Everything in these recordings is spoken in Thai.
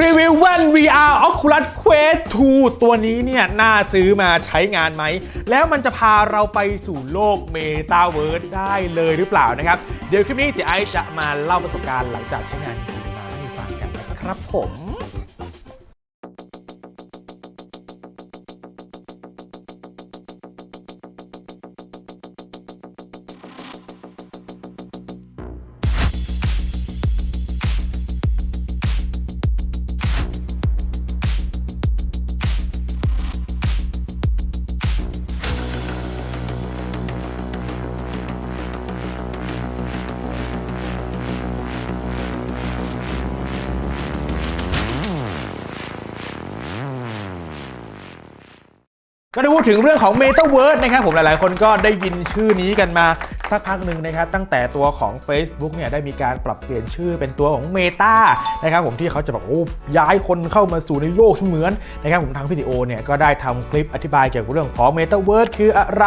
รีวิวแว่น VR Oculus Quest 2 ตัวนี้เนี่ยน่าซื้อมาใช้งานไหม แล้วมันจะพาเราไปสู่โลกเมตาเวิร์สได้เลยหรือเปล่านะครับ เดี๋ยวคลิปนี้เจ๊ไอจะมาเล่าประสบการณ์หลังจากใช้งานจริงมาให้ฟังกันนะครับผม ก็ได้พูดถึงเรื่องของ m e t a เวิร์นะครับผมหลายๆ คนก็ได้ยินชื่อนี้กันมาสักพักหนึ่งนะครับตั้งแต่ตัวของ Facebook เนี่ยได้มีการปรับเปลี่ยนชื่อเป็นตัวของ Meta นะครับผมที่เขาจะแบบโอ้ย้ายคนเข้ามาสู่ในโลกเสมือนนะครับผมทางวิดีโอเนี่ยก็ได้ทำคลิปอธิบายเกี่ยวกับเรื่องของ Metaverse คืออะไร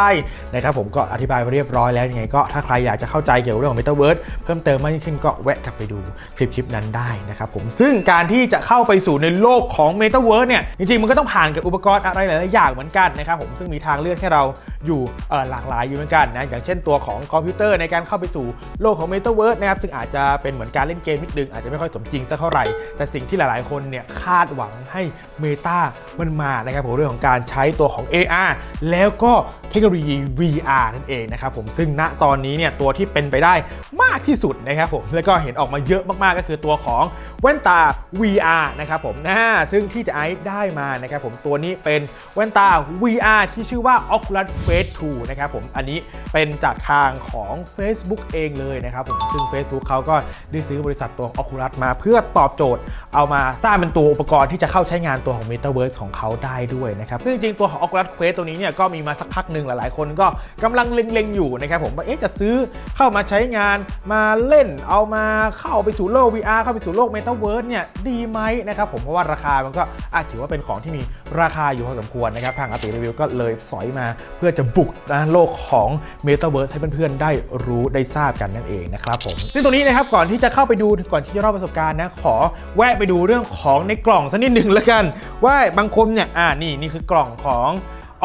นะครับผมก็อธิบายไปเรียบร้อยแล้วยังไงก็ถ้าใครอยากจะเข้าใจเกี่ยวกับเรื่องของ Metaverse เพิ่มเติมมากยิ่งขึ้นก็แวะกลับไปดูคลิปคลิปนั้นได้นะครับผมซึ่งการที่จะเข้าไปสู่ในโลกของ Metaverse เนี่ยจริงๆมันก็ต้องผ่านกับอุปกรณ์อะไรหลายๆอย่างเหมือนกันนะครับผมซึ่งมีทางเลือกให้เราอยู่หลากหลายอยู่เหมือนกันนะอย่างเช่นตัวของอมพิวเตอร์ในการเข้าไปสู่โลกของ Metaverse นะครับซึ่งอาจจะเป็นเหมือนการเล่นเกมนิดนึงอาจจะไม่ค่อยสมจริงสักเท่าไหร่ แต่สิ่งที่หลายๆ คนเนี่ยคาดหวังให้ Meta มันมานะครับผมเรื่องของการใช้ตัวของ AR แล้วก็เทคโนโลยี VR นั่นเองนะครับผมซึ่งณตอนนี้เนี่ยตัวที่เป็นไปได้มากที่สุดนะครับผมแล้วก็เห็นออกมาเยอะมากๆก็คือตัวของแว่นตา VR นะครับผมนะซึ่งที่จะไอซ์ได้มานะครับผมตัวนี้เป็นแว่นตา VR ที่ชื่อว่า Oculus Quest 2นะครับผมอันนี้เป็นจากทางของ Facebook เองเลยนะครับผมซึ่ง Facebook เขาก็ได้ซื้อบริษัทตัว Oculus มาเพื่อตอบโจทย์ เอามาสร้างเป็นตัวอุปกรณ์ที่จะเข้าใช้งานตัวของ Metaverse ของเขาได้ด้วยนะครับซึ่งจริงๆตัวของ Oculus Quest ตัวนี้เนี่ยก็มีมาสักพักหนึ่งหลายๆ คนก็กำลังเล็งๆอยู่นะครับผมว่าเอ๊ะจะซื้อเข้ามาใช้งานมาเล่นเอามาเข้าไปสู่โลก VR เข้าไปสู่โลก Metaverse เนี่ยดีไหมนะครับผมเพราะว่าราคามันก็อาจถือว่าเป็นของที่มีราคาอยู่พอสมควรนะครับทางอาติรีวิวก็เลยสอยมาเพื่อจะบุกนะโลกของ Metaverse ให้เพื่อนๆได้รู้ได้ทราบกันนั่นเองนะครับผมซึ่งตรงนี้นะครับก่อนที่จะเข้าไปดูก่อนที่จะเล่าประสบการณ์นะขอแวะไปดูเรื่องของในกล่องสักนิดหนึ่งแล้วกัน ว่าบางคนเนี่ยอ่านี่นี่คือกล่องของ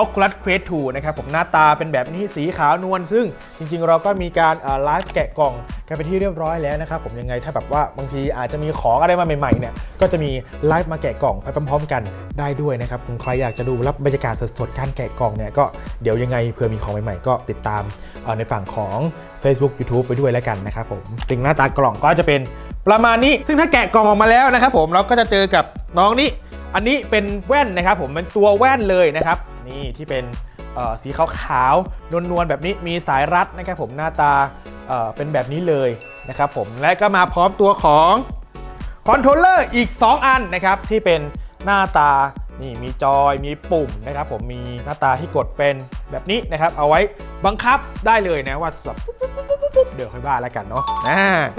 Oculus Quest 2 นะครับผมหน้าตาเป็นแบบนี้สีขาวนวลซึ่งจริงๆ เราก็มีการไลฟ์แกะกล่องกันไปที่เรียบร้อยแล้วนะครับผมยังไงถ้าแบบว่าบางทีอาจจะมีของอะไรมาใหม่ๆเนี่ยก็จะมีไลฟ์มาแกะกล่องไปพร้อมๆ กันได้ด้วยนะครับคุณใครอยากจะดูรับบรรยากาศสดๆการแกะกล่องเนี่ยก็เดี๋ยวยังไงเผื่อมีของใหม่ๆ ก็ติดตามในฝั่งของ Facebook YouTube ไปด้วยแล้วกันนะครับผมสิ่งหน้าตากล่องก็จะเป็นประมาณนี้ ซึ่งถ้าแกะกล่องออกมาแล้วนะครับผมเราก็จะเจอกับน้องนี้ อันนี้เป็นแว่นนะครับผมเป็นตัวแว่นเลยนะครับ นี่ที่เป็นสีขาวๆนวลๆแบบนี้มีสายรัดนะครับผมหน้าตาเเป็นแบบนี้เลยนะครับผมและก็มาพร้อมตัวของคอนโทรลเลอร์อีก 2 อันนะครับที่เป็นหน้าตานี่มีจอยมีปุ่มนะครับผมมีหน้าตาที่กดเป็นแบบนี้นะครับ เอาไว้บังคับได้เลยนะว่าแบบปุ๊บเดี๋ยวค่อยว่าแล้วกันเนาะ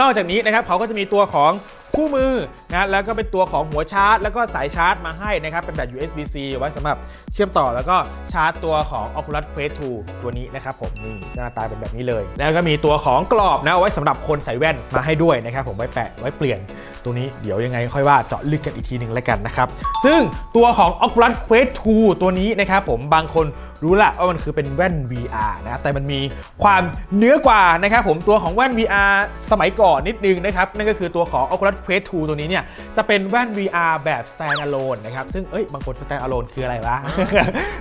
นอกจากนี้นะครับเขาก็จะมีตัวของ คู่มือนะแล้วก็เป็นตัวของหัวชาร์จ แล้วก็สายชาร์จมาให้นะครับ เป็นแบบ USB-C ไว้สำหรับเชื่อมต่อแล้วก็ชาร์จตัวของ Oculus Quest 2 ตัวนี้นะครับผมนี่หน้าตาเป็นแบบนี้เลย แล้วก็มีตัวของกรอบนะเอาไว้สำหรับคนใส่แว่นมาให้ด้วยนะครับผมไว้แปะไว้เปลี่ยนตัวนี้เดี๋ยวยังไงค่อยว่าเจาะลึกกันอีกทีหนึ่งแล้วกันนะครับซึ่งตัวของ Oculus Quest 2 ตัวนี้นะครับผมบางคน รู้ละว่ามันคือเป็นแว่น VR นะแต่มันมีความเนื้อกว่านะครับผมตัวของแว่น VR สมัยก่อนนิดนึงนะครับนั่นก็คือตัวของ Oculus Quest 2 ตัวนี้เนี่ยจะเป็นแว่น VR แบบ standalone นะครับซึ่งเอ้ยบางคน standalone คืออะไรวะ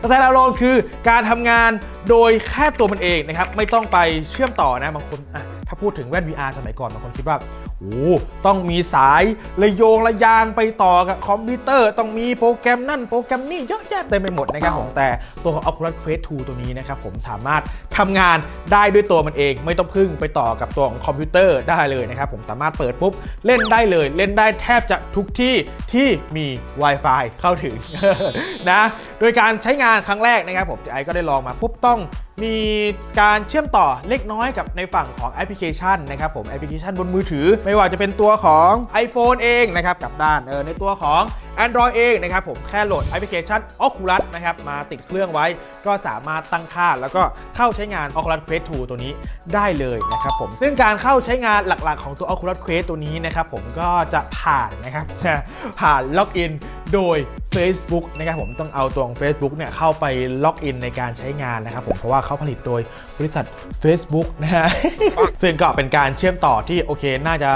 standalone คือการทำงานโดยแค่ตัวมันเองนะครับไม่ต้องไปเชื่อมต่อนะบางคนอะถ้าพูดถึงแว่น VR สมัยก่อนบางคนคิดว่าโอ้ต้องมีสายระโยงระยางไปต่อกับคอมพิวเตอร์ ต้องมีโปรแกรมนั่นโปรแกรมนี่เยอะแยะเต็มไปหมดนะครับผมแต่ตัวของ Oculus Quest 2 ตัวนี้นะครับผมสามารถทำงานได้ด้วยตัวมันเอง ไม่ต้องพึ่งไปต่อกับตัวของคอมพิวเตอร์ได้เลยนะครับผมสามารถเปิดปุ๊บเล่นได้เลย เล่นได้แทบจะทุกที่ที่มี Wi-Fi เข้าถึงนะ โดยการใช้งานครั้งแรกนะครับผมไอก็ได้ลองมาปุ๊บต้องมีการเชื่อมต่อเล็กน้อยกับในฝั่งของแอปพลิเคชันนะครับผมแอปพลิเคชันบนมือถือ ไม่ว่าจะเป็นตัวของ iPhone เองนะครับกับด้านเออในตัวของ Android เองนะครับผมแค่โหลดแอปพลิเคชัน Oculus นะครับมาติดเครื่องไว้ ก็สามารถตั้งค่า แล้วก็เข้าใช้งาน Oculus Quest 2 ตัวนี้ได้เลยนะครับผมซึ่งการเข้าใช้งานหลักๆ ของตัว Oculus Quest ตัวนี้นะครับผมก็จะผ่านนะครับผ่านล็อกอิน โดย Facebook นะครับผมต้องเอาตัวของ Facebook เนี่ยเข้าไปล็อกอินในการใช้งานนะครับผมเพราะว่าเขาผลิตโดยบริษัท Facebook นะฮะซึ่งก็เป็นการเชื่อมต่อที่โอเคน่าจะ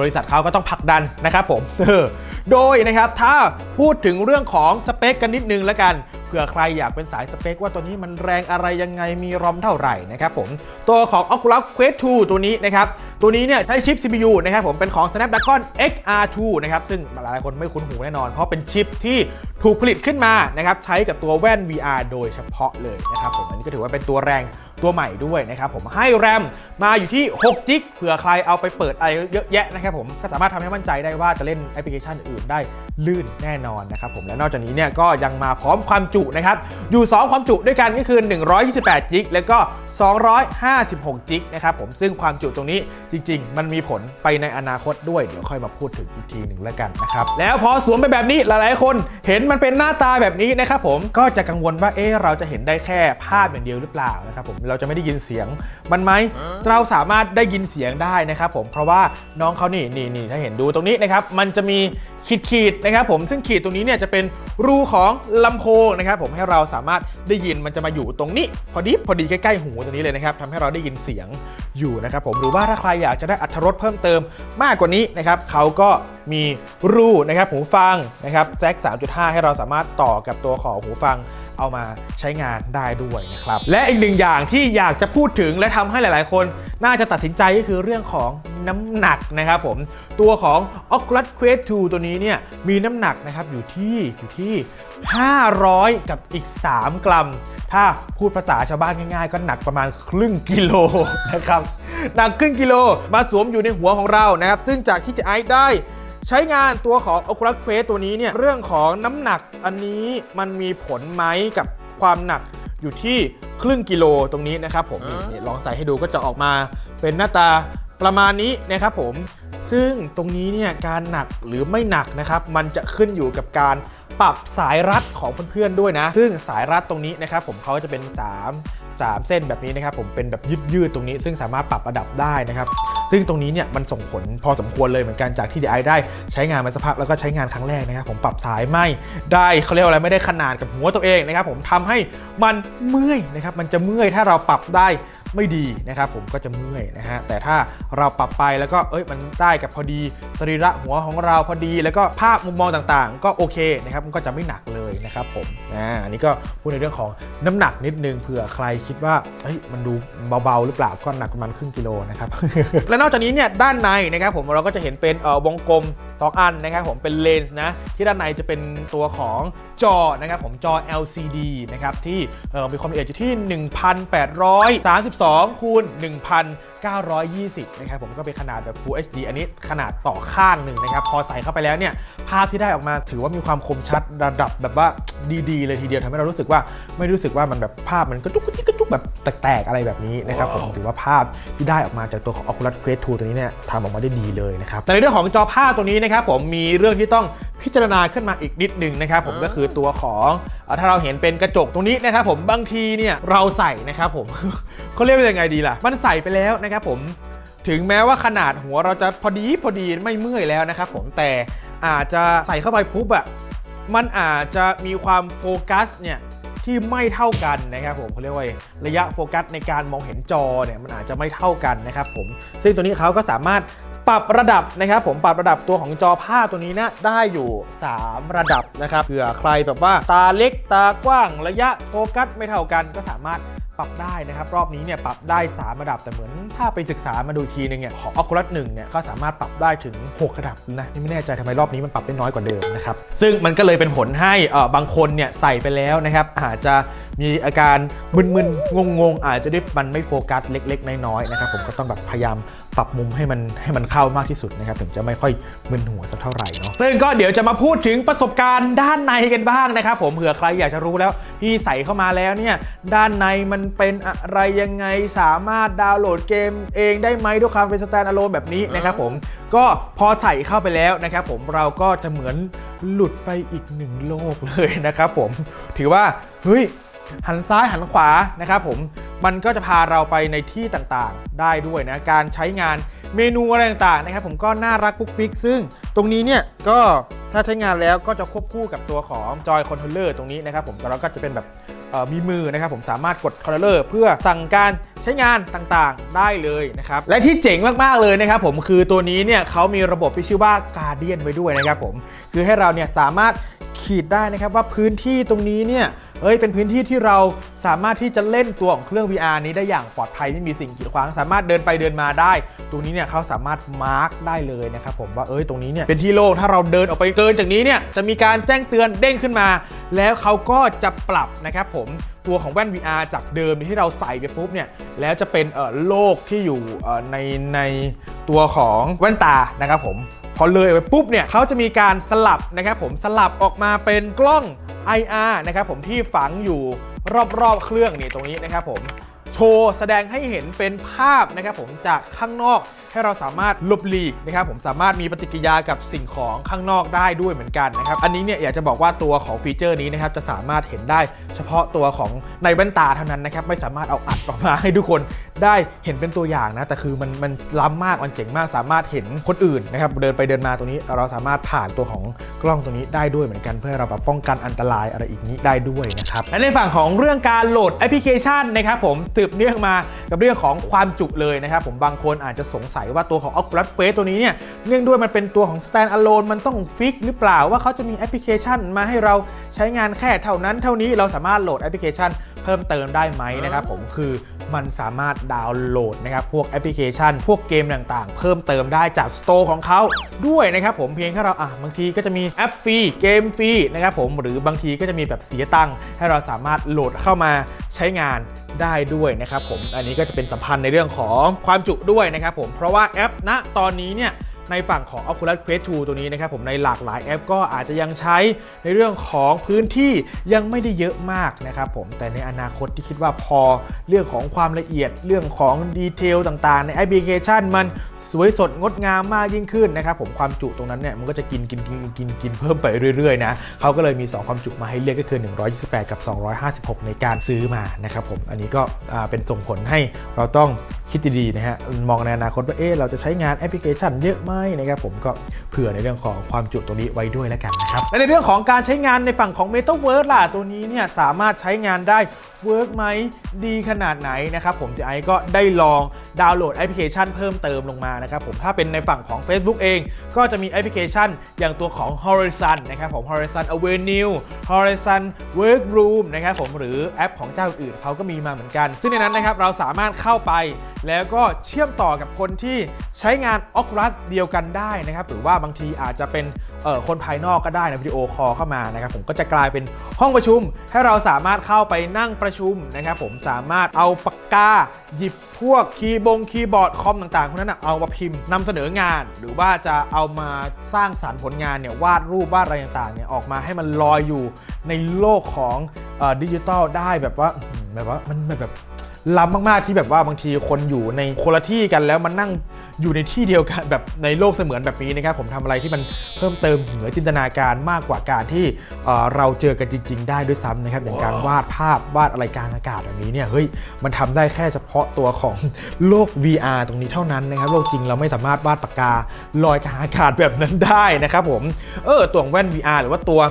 บริษัทเขาก็ต้องผลักดันนะครับผมเออโดยนะครับถ้าพูดถึงเรื่องของสเปคกันนิดนึงแล้วกันเผื่อใครอยากเป็นสายสเปคว่าตัวนี้มันแรงอะไรยังไงมีรอมเท่าไหร่นะครับผมตัวของ Oculus Quest 2 ตัวนี้นะครับ ตัวนี้เนี่ยใช้ชิป CPU นะครับผมเป็นของ Snapdragon XR2 นะครับซึ่งหลายๆคนไม่คุ้นหูแน่นอน เพราะเป็นชิปที่ถูกผลิตขึ้นมานะครับใช้กับตัวแว่น VR โดยเฉพาะเลยนะครับผมอันนี้ก็ถือว่าเป็นตัวแรง ตัวใหม่ด้วยนะครับผมให้แรมมาอยู่ที่6จิกเผื่อใครเอาไปเปิดอะไรเยอะแยะนะครับผมก็สามารถทำให้มั่นใจได้ว่าจะเล่นแอปพลิเคชันอื่นได้ลื่นแน่นอนนะครับผมและนอกจากนี้เนี่ยก็ยังมาพร้อมความจุนะครับอยู่ 2 ความจุด้วยกันก็คือ 128จิกแล้วก็ 256จิกนะครับผมซึ่งความจุตรงนี้จริง ๆ มันมีผลไปในอนาคตด้วย เดี๋ยวค่อยมาพูดถึงอีกทีหนึ่งแล้วกันนะครับแล้วพอสวมไปแบบนี้หลายๆ คนเห็นมันเป็นหน้าตาแบบนี้นะครับผมก็จะกังวลว่าเอ๊ะเราจะเห็นได้แค่ภาพอย่างเดียวหรือเปล่านะครับผมเราจะไม่ได้ยินเสียงมันไหมเราสามารถได้ยินเสียงได้นะครับผมเพราะว่าน้องเขานี่นี่นี่ถ้าเห็นดูตรงนี้นะครับมันจะมี ขีดขีดๆนะครับผมซึ่งขีดตรงนี้เนี่ยจะเป็นรูของลำโพงนะครับผมให้เราสามารถได้ยินมันจะมาอยู่ตรงนี้ พอดีพอดีใกล้ๆหูตรงนี้เลยนะครับทำให้เราได้ยินเสียงอยู่นะครับผมหรือว่าถ้าใครอยากจะได้อัตรสเพิ่มเติมมากกว่านี้นะครับเขาก็มีรูนะครับหูฟังนะครับแจ็ค3.5 ให้เราสามารถต่อกับตัวของหูฟังเอามาใช้งานได้ด้วยนะครับ และอีกหนึ่งอย่างที่อยากจะพูดถึงและทำให้หลายๆ คน น่าจะตัดสินใจก็คือเรื่องของน้ำหนักนะครับผมตัวของ Oculus Quest 2 ตัวนี้เนี่ยมีน้ำหนักนะครับอยู่ที่อยู่ที่ 500 กับอีก 3 กรัม ถ้าพูดภาษาชาวบ้านง่ายๆ ก็หนักประมาณครึ่งกิโลนะครับหนักครึ่งกิโลมาสวมอยู่ในหัวของเรานะครับ ซึ่งจากที่จะไอได้ใช้งานตัวของ Oculus Quest ตัวนี้เนี่ยเรื่องของน้ำหนักอันนี้มันมีผลไหมกับความหนักอยู่ที่ครึ่งกิโลตรงนี้นะครับผมนี่นี่ลองใส่ให้ดูก็จะออกมาเป็นหน้าตาประมาณนี้นะครับผม ซึ่งตรงนี้เนี่ยการหนักหรือไม่หนักนะครับมันจะขึ้นอยู่กับการปรับสายรัดของเพื่อนๆด้วยนะ ซึ่งสายรัดตรงนี้นะครับผมเขาจะเป็น 3 3 เส้นแบบนี้นะครับผมเป็นแบบยืดๆตรงนี้ ซึ่งสามารถปรับระดับได้นะครับ ซึ่งตรงนี้เนี่ยมันส่งผลพอสมควรเลยเหมือนกันจากที่ DI ได้ใช้งานมาสักพักแล้วก็ใช้งานครั้งแรกนะครับ ผมปรับสายไม่ได้เขาเรียกว่าอะไรไม่ได้ขนาดกับหัวตัวเองนะครับผมทำให้มันเมื่อยนะครับมันจะเมื่อยถ้าเราปรับได้ ไม่ดีนะครับผมก็จะเมื่อยนะฮะแต่ถ้าเราปรับไปแล้วก็เอ้ยมันได้กับพอดีสรีระหัวของเราพอดี แล้วก็ภาพมุมมองต่างๆ ก็โอเคนะครับมันก็จะไม่หนักเลยนะครับผมอ่าอันนี้ก็พูดในเรื่องของน้ำหนักนิดนึงเผื่อใครคิดว่าเฮ้ยมันดูเบาๆหรือเปล่าก็หนักประมาณครึ่งกิโลนะครับและนอกจากนี้เนี่ยด้านในนะครับผมเราก็จะเห็นเป็นวงกลม2อันนะครับผมเป็นเลนส์นะที่ด้านในจะเป็นตัวของจอนะครับผมจอ LCD นะครับที่มีความละเอียดอยู่ที่ 1832คูณ 920 นะครับผมก็เป็นขนาดแบบ Full HD อันนี้ขนาดต่อข้างหนึ่งนะครับ พอใส่เข้าไปแล้วเนี่ยภาพที่ได้ออกมาถือว่ามีความคมชัดระดับแบบว่าดีๆ เลยทีเดียวทำให้เรารู้สึกว่าไม่รู้สึกว่ามันแบบภาพมันกระตุกกระตุกกระตุกแบบแตกๆอะไรแบบนี้นะครับผมถือว่าภาพที่ได้ออกมาจากตัวของ Oculus Quest 2 ตัวนี้เนี่ยทำออกมาได้ดีเลยนะครับแต่ในเรื่องของจอภาพตัวนี้นะครับผมมีเรื่องที่ต้องพิจารณาขึ้นมาอีกนิดหนึ่งนะครับผมก็คือตัวของอถ้าเราเห็นเป็นกระจกตรงนี้นะครับผมบางทีเนี่ยเราใส่นะครับผมเขาเรียกว่ายังไงดีล่ะ มันใส่ไปแล้วนะครับผมถึงแม้ว่าขนาดหัวเราจะพอดีพอดีไม่เมื่อยแล้วนะครับผมแต่อาจจะใส่เข้าไปปุ๊บอะมันอาจจะมีความโฟกัสเนี่ยที่ไม่เท่ากันนะครับผมเขาเรียกว่าระยะโฟกัสในการมองเห็นจอเนี่ยมันอาจจะไม่เท่ากันนะครับผมซึ่งตัวนี้เขาก็สามารถปรับระดับนะครับผมปรับระดับตัวของจอภาพตัวนี้นะได้อยู่ 3 ระดับนะครับเผื่อใครแบบว่าตาเล็กตากว้างระยะโฟกัสไม่เท่ากันก็สามารถ ปรับได้นะครับ รอบนี้เนี่ยปรับได้ 3 ระดับแต่เหมือนถ้าไปศึกษามาดูอีกทีนึงเนี่ยของ Oculus 1เนี่ยก็สามารถปรับได้ถึง 6 ระดับนะนี่ไม่แน่ใจทำไมรอบนี้มันปรับได้น้อยกว่าเดิมนะครับซึ่งมันก็เลยเป็นผลให้เอ่อบางคนเนี่ยใส่ไปแล้วนะครับอาจจะมีอาการมึนๆ งงๆ อาจจะด้วยมันไม่โฟกัสเล็ก ๆ น้อยๆ นะครับผมก็ต้องแบบพยายามปรับมุมให้มันให้มันเข้ามากที่สุดนะครับถึงจะไม่ค่อยมึนหัวสักเท่าไหร่เนาะซึ่งก็เดี๋ยวจะมาพูดถึงประสบการณ์ด้านในกันบ้างนะครับผมเผื่อใครอยากจะรู้แล้วที่ใส่เข้ามาแล้วเนี่ยด้านในมันเป็นอะไรยังไงสามารถดาวน์โหลดเกมเองได้ไหมด้วยความเป็นสแตนด์อะโลนแบบนี้นะครับผมก็พอใส่เข้าไปแล้วนะครับผมเราก็จะเหมือนหลุดไปอีกหนึ่งโลกเลยนะครับผมถือว่าเฮ้ย หันซ้ายหันขวานะครับผมมันก็จะพาเราไปในที่ต่างๆ ได้ด้วยนะการใช้งานเมนูอะไรต่างๆนะครับผมก็น่ารักปุ๊กปิ๊กซึ่งตรงนี้เนี่ยก็ถ้าใช้งานแล้วก็จะควบคู่กับตัวของจอยคอนโทรลเลอร์ตรงนี้นะครับผมแล้วก็จะเป็นแบบมีมือนะครับผมสามารถกดคอนโทรลเลอร์เพื่อสั่งการใช้งานต่างๆได้เลยนะครับ และที่เจ๋งมากๆเลยนะครับผมคือตัวนี้เนี่ยเขามีระบบที่ชื่อว่า Guardian ไว้ด้วยนะครับผมคือให้เราเนี่ยสามารถขีดได้นะครับว่าพื้นที่ตรงนี้เนี่ย เอ้ยเป็นพื้นที่ที่เราสามารถที่จะเล่นตัวของเครื่อง VR นี้ได้อย่างปลอดภัยไม่มีสิ่งกีดขวาง สามารถเดินไปเดินมาได้ ตรงนี้เนี่ยเขาสามารถมาร์กได้เลยนะครับผมว่าเอ้ยตรงนี้เนี่ยเป็นที่โล่งถ้าเราเดินออกไปเกินจากนี้เนี่ยจะมีการแจ้งเตือนเด้งขึ้นมา แล้วเขาก็จะปรับนะครับผมตัวของแว่น VR จากเดิมที่เราใส่ไปปุ๊บเนี่ยแล้วจะเป็นเอ่อโลกที่อยู่เอ่อในในตัวของแว่นตานะครับผมพอเลยไปปุ๊บเนี่ยเขาจะมีการสลับนะครับผมสลับออกมาเป็นกล้อง IR นะครับผมที่ฝังอยู่รอบๆเครื่องนี่ตรงนี้นะครับผมโชว์แสดงให้เห็นเป็นภาพนะครับผมจากข้างนอกให้เราสามารถลบหลีกนะครับผมสามารถมีปฏิกิริยากับสิ่งของข้างนอกได้ด้วยเหมือนกันนะครับอันนี้เนี่ยอยากจะบอกว่าตัวของฟีเจอร์นี้นะครับจะสามารถเห็นได้ เฉพาะตัวของในแว่นตาเท่านั้นนะครับไม่สามารถเอาอัดออกมาให้ทุกคนได้เห็นเป็นตัวอย่างนะแต่คือมันมันล้ำมากมันเจ๋งมากสามารถเห็นคนอื่นนะครับเดินไปเดินมาตรงนี้เราสามารถผ่านตัวของกล้องตรงนี้ได้ด้วยเหมือนกันเพื่อเราแบบป้องกันอันตรายอะไรอีกนี้ได้ด้วยนะครับและในฝั่งของเรื่องการโหลดแอปพลิเคชันนะครับผมสืบเนื่องมากับเรื่องของความจุเลยนะครับผมบางคนอาจจะสงสัยว่าตัวของ Oculus Quest ตัวนี้เนี่ยเนื่องด้วยมันเป็นตัวของ stand alone มันต้องฟิกหรือเปล่าว่าเขาจะมีแอปพลิเคชันมาให้เราใช้งานแค่เท่านั้นเท่านี้เราสามารถโหลดแอปพลิเคชัน เพิ่มเติมได้ไหมนะครับผมคือมันสามารถดาวน์โหลดนะครับพวกแอปพลิเคชัน พวกเกมต่างๆ เพิ่มเติมได้จากสโตร์ของเขาด้วยนะครับผมเพียงแค่เราอะบางทีก็จะมีแอปฟรีเกมฟรีนะครับผมหรือบางทีก็จะมีแบบเสียตังค์ให้เราสามารถโหลดเข้ามาใช้งานได้ด้วยนะครับผมอันนี้ก็จะเป็นสัมพันธ์ในเรื่องของความจุด้วยนะครับผมเพราะว่าแอปณตอนนี้เนี่ย ในฝั่งของ Oculus Quest 2 ตัวนี้นะครับผมในหลากหลายแอปก็อาจจะยังใช้ในเรื่องของพื้นที่ยังไม่ได้เยอะมากนะครับผมแต่ในอนาคตที่คิดว่าพอเรื่องของความละเอียดเรื่องของดีเทลต่างๆ ในแอปพลิเคชันมันสวยสดงดงามมากยิ่งขึ้นนะครับผมความจุตรงนั้นเนี่ยมันก็จะกินกินกินกินกินเพิ่มไปเรื่อยๆนะเขาก็เลยมี 2 ความจุมาให้เลือกก็คือ 128 กับ 256 ในการซื้อมานะครับผมอันนี้ก็เป็นส่งผลให้เราต้อง คิดดีๆนะฮะมองในอนาคตว่าเอ๊ะเราจะใช้งานแอปพลิเคชันเยอะไหมนะครับผมก็เผื่อในเรื่องของความจุตรงนี้ไว้ด้วยแล้วกันนะครับและในเรื่องของการใช้งานในฝั่งของ Metaverse ล่ะตัวนี้เนี่ยสามารถใช้งานได้เวิร์กไหมดีขนาดไหนนะครับผมจะไอก็ได้ลองดาวน์โหลดแอปพลิเคชันเพิ่มเติมลงมานะครับผมถ้าเป็นในฝั่งของ Facebook เอง ก็จะมีแอปพลิเคชันอย่างตัวของ Horizon นะครับผม Horizon Avenue Horizon Workroom นะครับผมหรือแอปของเจ้าอื่นเขาก็มีมาเหมือนกัน ซึ่งในนั้นนะครับเราสามารถเข้าไปแล้วก็เชื่อมต่อกับคนที่ใช้งาน Oculus เดียวกันได้นะครับ หรือว่าบางทีอาจจะเป็นคนภายนอกก็ได้นะวิดีโอคอลเข้ามานะครับ ผมก็จะกลายเป็นห้องประชุม ให้เราสามารถเข้าไปนั่งประชุมนะครับ ผมสามารถเอาปากกา หยิบพวกคีย์บงคีย์บอร์ดคอมต่างๆพวกนั้นนะเอามาพิมพ์นำเสนองาน หรือว่าจะเอามาสร้างสารรค์ผลงานเนี่ยวาดรูปวาดอะไรต่างๆเนี่ยออกมาให้มันลอยอยู่ในโลกของดิจิทัลได้แบบว่าแบบว่ามันแบบ ล้ำมากๆที่แบบว่าบางทีคนอยู่ในคนละที่กันแล้วมันนั่ง อยู่ในที่เดียวกันแบบในโลกเสมือนแบบนี้นะครับผมทำอะไรที่มันเพิ่มเติมเหนือจินตนาการมากกว่าการที่เอ่อเราเจอกันจริง ๆ ได้ด้วยซ้ำนะครับอย่างการวาดภาพวาดอะไรกลางอากาศแบบนี้เนี่ยเฮ้ยมันทำได้แค่เฉพาะตัวของโลก VR ตรงนี้เท่านั้นนะครับโลกจริงเราไม่สามารถวาดปากกาลอยกลางอากาศแบบนั้นได้นะครับผมเออตัวของแว่น VR หรือว่าตัว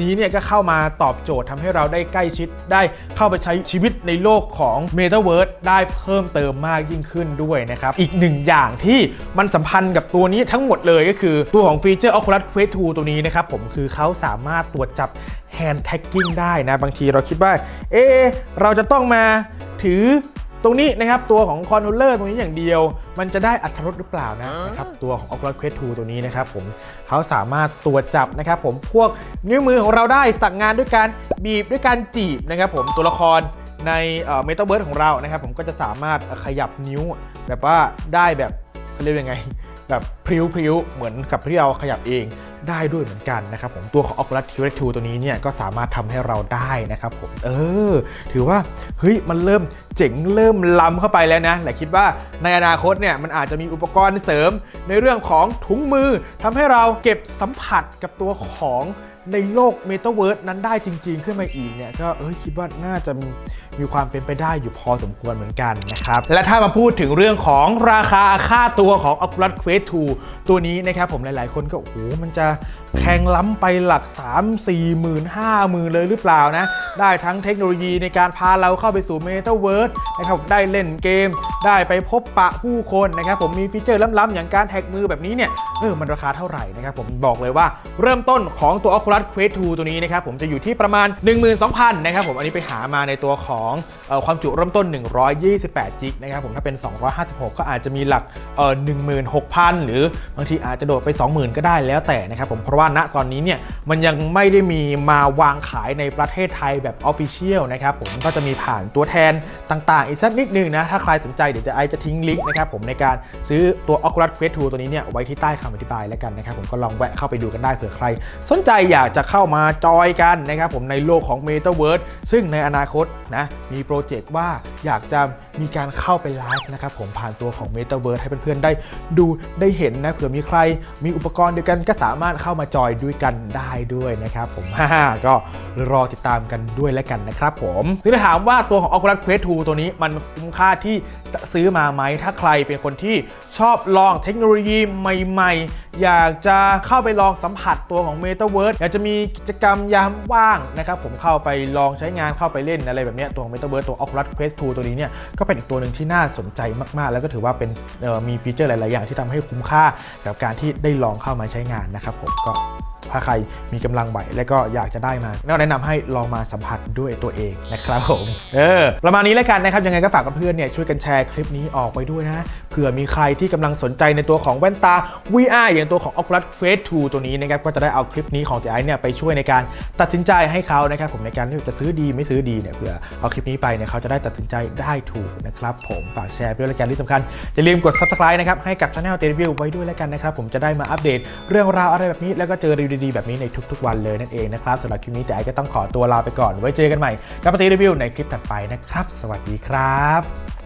นี้เนี่ยก็เข้ามาตอบโจทย์ทำให้เราได้ใกล้ชิดได้เข้าไปใช้ชีวิตในโลกของ Metaverse ได้เพิ่มเติมมากยิ่งขึ้นด้วยนะครับอีกหนึ่งอย่างที่มันสัมพันธ์กับตัวนี้ทั้งหมดเลยก็คือตัวของฟีเจอร์ Oculus Quest 2 ตัวนี้นะครับผมคือเขาสามารถตรวจจับ Hand Tagging ได้นะ บางทีเราคิดว่า เอ๊ะเราจะต้องมาถือตรงนี้นะครับตัวของคอนโทรลเลอร์ตรงนี้อย่างเดียว มันจะได้อัตรรสหรือเปล่านะนะครับตัวของ Oculus Quest 2 ตัวนี้นะครับผมเขาสามารถตรวจจับนะครับผมพวกนิ้วมือของเราได้สั่งงานด้วยการบีบด้วยการจีบนะครับผมตัวละครในเมตาเบิร์ดของเรานะครับผมก็จะสามารถขยับนิ้วแบบว่าได้แบบ เรียกยังไง แบบพริ้วๆเหมือนกับที่เราขยับเองได้ด้วยเหมือนกันนะครับผมตัวของ Oculus Quest 2ตัวนี้เนี่ยก็สามารถทำให้เราได้นะครับผมเออ ถือว่าเฮ้ยมันเริ่มเจ๋งเริ่มล้ำเข้าไปแล้วนะแต่คิดว่าในอนาคตเนี่ยมันอาจจะมีอุปกรณ์เสริมในเรื่องของถุงมือทำให้เราเก็บสัมผัสกับตัวของ ในโลกเมตาเวิร์สนั้นได้จริง ๆ ขึ้นมาอีกเนี่ยก็เอ้ยคิดว่าน่าจะมีความเป็นไปได้อยู่พอสมควรเหมือนกันนะครับ และถ้ามาพูดถึงเรื่องของราคาค่าตัวของ Oculus Quest 2 ตัวนี้นะครับผมหลายๆ คนก็โอ้โหมันจะแพงล้ำไปหลัก 3 4 หมื่น5หมื่นเลยหรือเปล่านะ ได้ทั้งเทคโนโลยีในการพาเราเข้าไปสู่เมตาเวิร์สนะครับได้เล่นเกม ได้ไปพบปะผู้คนนะครับผมมีฟีเจอร์ล้ำๆอย่างการแท็กมือแบบนี้เนี่ยเออมันราคาเท่าไหร่นะครับผมบอกเลยว่าเริ่มต้นของตัว Oculus Quest 2 ตัวนี้นะครับผมจะอยู่ที่ประมาณ 12,000นะครับผมอันนี้ไปหามาในตัวของออความจุเริ่มต้น 128จิกนะครับผมถ้าเป็น 256 ก็อาจจะมีหลักเออ16,000 หรือบางทีอาจจะโดดไป 20,000 ก็ได้แล้วแต่นะครับผมเพราะว่าณตอนนี้เนี่ยมันยังไม่ได้มีมาวางขายในประเทศไทยแบบ Official นะครับผมก็จะมีผ่านตัวแทนต่างๆ อีกสักนิดนึงนะ ถ้าใครสนใจเดี๋ยวจะไอจะทิ้งลิงก์นะครับผมในการซื้อตัว Oculus Quest 2 ตัวนี้เนี่ยไว้ที่ใต้คำอธิบายแล้วกันนะครับผมก็ลองแวะเข้าไปดูกันได้เผื่อใคร สนใจอยากจะเข้ามาจอยกันนะครับผมในโลกของ Metaverse ซึ่งในอนาคตนะมีโปรเจกต์ว่าอยากจะมีการเข้าไปไลฟ์นะครับผมผ่านตัวของ Metaverse ให้เพื่อนๆได้ดูได้เห็นนะเผื่อมีใครมีอุปกรณ์เดียวกันก็สามารถเข้ามาจอยด้วยกันได้ด้วยนะครับผมฮ่าก็รอติดตามกันด้วยแล้วกันนะครับผมคือถ้าถามว่าตัวของ Oculus Quest 2 ตัวนี้มันคุ้มค่าที่ซื้อมาไหมถ้าใครเป็นคนที่ชอบลองเทคโนโลยีใหม่ๆ อยากจะเข้าไปลองสัมผัสตัวของ Metaverse อยากจะมีกิจกรรมยามว่างนะครับผมเข้าไปลองใช้งานเข้าไปเล่นอะไรแบบนี้ตัวของ Metaverse ตัว Oculus Quest 2 ตัวนี้เนี่ยก็เป็นอีกตัวหนึ่งที่น่าสนใจมากๆ แล้วก็ถือว่าเป็นมีฟีเจอร์หลายๆอย่างที่ทำให้คุ้มค่ากับการที่ได้ลองเข้ามาใช้งานนะครับผมก็ถ้าใครมีกำลังไหวและก็อยากจะได้มาก็แนะนำให้ลองมาสัมผัสด้วยตัวเองนะครับผม เออ ประมาณนี้แล้วกันนะครับ ยังไงก็ฝากเพื่อนๆเนี่ยช่วยกันแชร์คลิปนี้ออกไปด้วยนะ เผื่อมีใครที่กำลังสนใจในตัวของแว่นตา VR อย่างตัวของ Oculus Quest 2 ตัวนี้นะครับ ก็จะได้เอาคลิปนี้ของตีไอเนี่ยไปช่วยในการตัดสินใจให้เขานะครับผมในการที่จะซื้อดีไม่ซื้อดีเนี่ยเผื่อเอาคลิปนี้ไปเนี่ยเขาจะได้ตัดสินใจได้ถูกนะครับผมฝากแชร์ไปด้วยแล้วกันที่สำคัญอย่าลืมกด subscribe นะครับให้กับ channel เตรีวิวไว้ด้วยแล้วกันนะครับผมจะได้มาอัปเดตเรื่องราวอะไรแบบนี้แล้วก็เจอรีวิวดีๆแบบนี้ในทุกๆวันเลยนั่นเองนะครับสำหรับคลิปนี้แต่ไอก็ต้องขอตัวลาไปก่อน ไว้เจอกันใหม่กับปฏิรีวิวในคลิปถัดไปนะครับ สวัสดีครับ